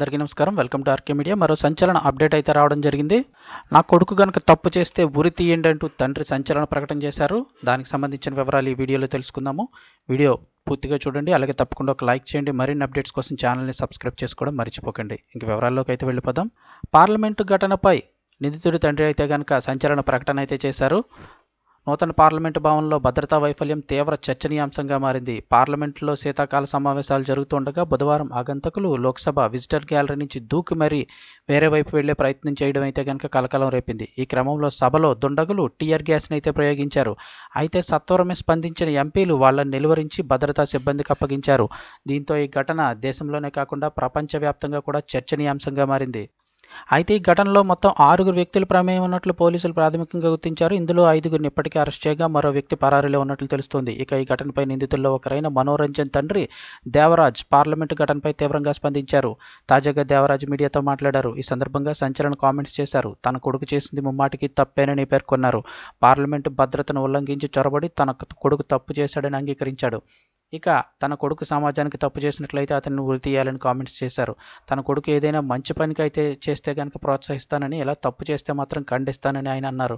అందరికీ నమస్కారం. Welcome to R K media. మరో సంచలన అప్డేట్ అయితే రావడం జరిగింది. నా కొడుకు కనుక తప్పు చేస్తే ఉరి తీయండి అంటూ తండ్రి సంచలన ప్రకటన చేశారు. దానికి సంబంధించిన వివరాలు ఈ వీడియోలో తెలుసుకుందాము. వీడియో పూర్తిగా చూడండి. అలాగే తప్పకుండా ఒక లైక్ చేయండి. మరిన్ని అప్డేట్స్ కోసం ఛానల్ని సబ్స్క్రైబ్ చేసుకోవడం మర్చిపోకండి. ఇంక వివరాల్లోకి అయితే వెళ్ళిపోదాం. పార్లమెంటు ఘటనపై నిందితుడి తండ్రి అయితే కనుక సంచలన ప్రకటన అయితే చేశారు. నూతన పార్లమెంటు భవన్లో భద్రతా వైఫల్యం తీవ్ర చర్చనీయాంశంగా మారింది. పార్లమెంటులో శీతాకాల సమావేశాలు జరుగుతుండగా బుధవారం ఆగంతకులు లోక్సభ విజిటర్ గ్యాలరీ నుంచి దూకి మరీ వేరే వైపు వెళ్ళే ప్రయత్నం చేయడం అయితే గనక కలకలం రేపింది. ఈ క్రమంలో సభలో దుండగులు టీఆర్ గ్యాస్ని అయితే ప్రయోగించారు. అయితే సత్వరమే స్పందించిన ఎంపీలు వాళ్ళని నిలువరించి భద్రతా సిబ్బందికి అప్పగించారు. దీంతో ఈ ఘటన దేశంలోనే కాకుండా ప్రపంచవ్యాప్తంగా కూడా చర్చనీయాంశంగా మారింది. అయితే ఈ ఘటనలో మొత్తం ఆరుగురు వ్యక్తుల ప్రమేయం ఉన్నట్లు పోలీసులు ప్రాథమికంగా గుర్తించారు. ఇందులో ఐదుగురిని ఇప్పటికే అరెస్ట్ చేయగా మరో వ్యక్తి పరారీలో ఉన్నట్లు తెలుస్తోంది. ఇక ఈ ఘటనపై నిందితుల్లో ఒకరైన మనోరంజన్ తండ్రి దేవరాజ్ పార్లమెంటు ఘటనపై తీవ్రంగా స్పందించారు. తాజాగా దేవరాజ్ మీడియాతో మాట్లాడారు. ఈ సందర్భంగా సంచలన కామెంట్స్ చేశారు. తన కొడుకు చేసింది ముమ్మాటికి తప్పేనని పేర్కొన్నారు. పార్లమెంటు భద్రతను ఉల్లంఘించి చొరబడి తన కొడుకు తప్పు చేశాడని అంగీకరించాడు. ఇక తన కొడుకు సమాజానికి తప్పు చేసినట్లయితే అతన్ని ఉరి తీయాలని కామెంట్స్ చేశారు. తన కొడుకు ఏదైనా మంచి పనికి అయితే చేస్తే కనుక ప్రోత్సహిస్తానని ఇలా తప్పు చేస్తే మాత్రం ఖండిస్తానని ఆయన అన్నారు.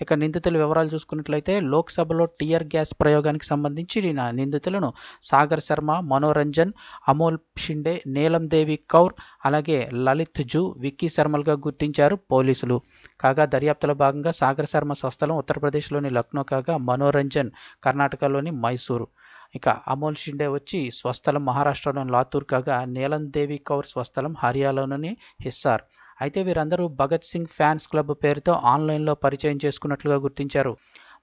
ఇక నిందితుల వివరాలు చూసుకున్నట్లయితే లోక్సభలో టీఆర్ గ్యాస్ ప్రయోగానికి సంబంధించి నా నిందితులను సాగర్ శర్మ మనోరంజన్ అమోల్ షిండే నీలం దేవి కౌర్ అలాగే లలిత్ జూ విక్కీ శర్మలుగా గుర్తించారు పోలీసులు. కాగా దర్యాప్తులో భాగంగా సాగర్ శర్మ స్వస్థలం ఉత్తరప్రదేశ్లోని లక్నో కాగా మనోరంజన్ కర్ణాటకలోని మైసూరు. ఇక అమోల్ షిండే వచ్చి స్వస్థలం మహారాష్ట్రలోని లాతూర్ కాగా నీలం దేవి కౌర్ స్వస్థలం హర్యానాలోని హిస్సార్ అయితే వీరందరూ భగత్ సింగ్ ఫ్యాన్స్ క్లబ్ పేరుతో ఆన్లైన్లో పరిచయం చేసుకున్నట్లుగా గుర్తించారు.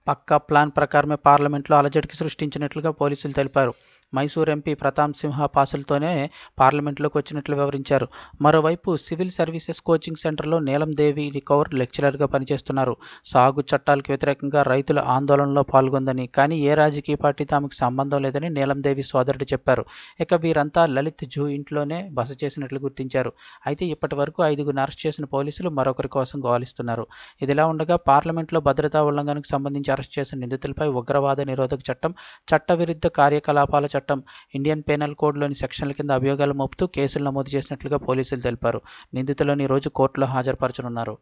పక్కా ప్లాన్ ప్రకారమే పార్లమెంట్లో అలజడికి సృష్టించినట్లుగా పోలీసులు తెలిపారు. మైసూర్ ఎంపీ ప్రతాప్ సింహ పాసులతోనే పార్లమెంట్లోకి వచ్చినట్లు వివరించారు. మరోవైపు సివిల్ సర్వీసెస్ కోచింగ్ సెంటర్లో నీలం దేవి కౌర్ లెక్చరర్గా పనిచేస్తున్నారు. సాగు చట్టాలకు వ్యతిరేకంగా రైతుల ఆందోళనలో పాల్గొందని కానీ ఏ రాజకీయ పార్టీ తమకు సంబంధం లేదని నీలం దేవి సోదరుడు చెప్పారు. ఇక వీరంతా లలిత్ జూ ఇంట్లోనే బస చేసినట్లు గుర్తించారు. అయితే ఇప్పటి వరకు ఐదుగురు అరెస్ట్ చేసిన పోలీసులు మరొకరి కోసం గోలిస్తున్నారు. ఇదిలా ఉండగా పార్లమెంట్లో భద్రతా ఉల్లంఘనకు సంబంధించి అరెస్ట్ చేసిన నిందితులపై ఉగ్రవాద నిరోధక చట్టం చట్టవిరుద్ధ కార్యకలాపాల చట్టం ఇండియన్ పేనల్ కోడ్లోని సెక్షన్ల కింద అభియోగాలు మోపుతూ కేసులు నమోదు చేసినట్లుగా పోలీసులు తెలిపారు. నిందితులను ఈ రోజు కోర్టులో హాజరుపరచనున్నారు.